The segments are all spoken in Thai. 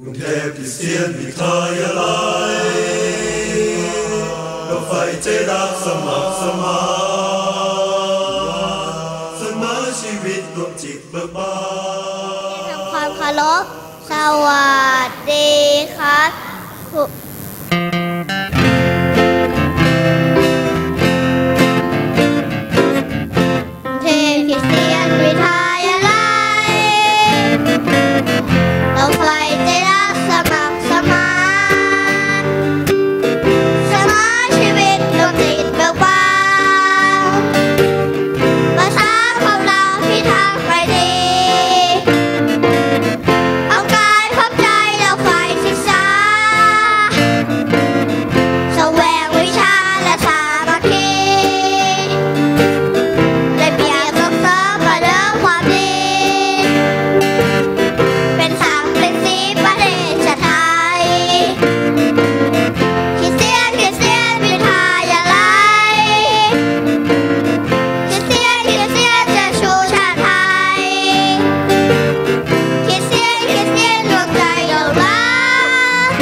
กรุงเทพคริสเสียนวิทยาลัยเราไฟใจรักสมัครสมานสมาชีวิตรวมจิตเบิกบานทำความเคารพสวัสดีครับ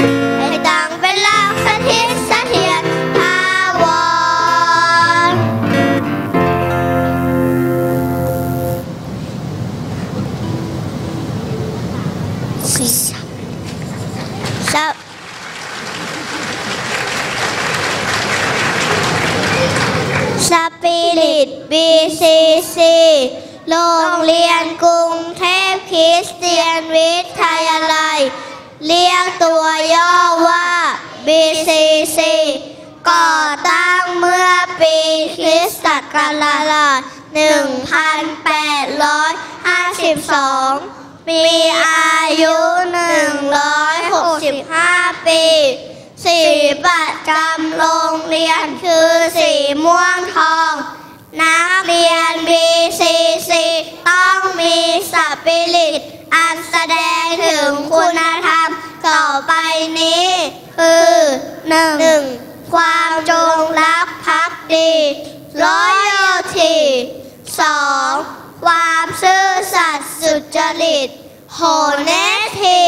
กให้ดังเป็นหลักสถิตเสถียรภาวรสับสปิริต BCC โรงเรียนกรุงเทพคริสเตียนวิทยาลัย เรียกตัวย่อว่า BCC ก่อตั้งเมื่อปีคริสต์ศักราช1852 มีอายุ 165 ปี สีประจำโรงเรียนคือสีม่วงทอง นักเรียน BCC ต้องมีสปิริต อันแสดงถึงคุณธรรม ต่อไปนี้ คือ 1. ความจงรักภักดี loyalty 2. ความซื่อสัตย์สุจริต honesty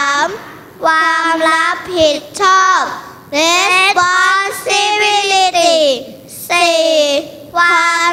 3. ความรับผิดชอบ responsibility 4. ความ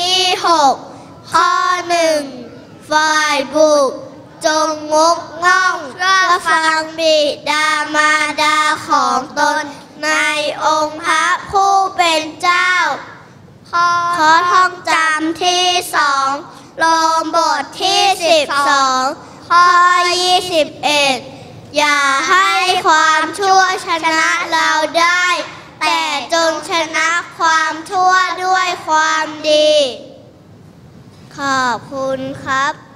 ที่หกข้อหนึ่งฝ่ายบุก จงงกง่องเชื่อฟังบิดามารดาของตนในองค์พระผู้เป็นเจ้าขอท่องจำที่สองลมบทที่สิบสองข้อยี่สิบเอ็ดอย่าให้ความชั่วชนะ ขอบคุณครับ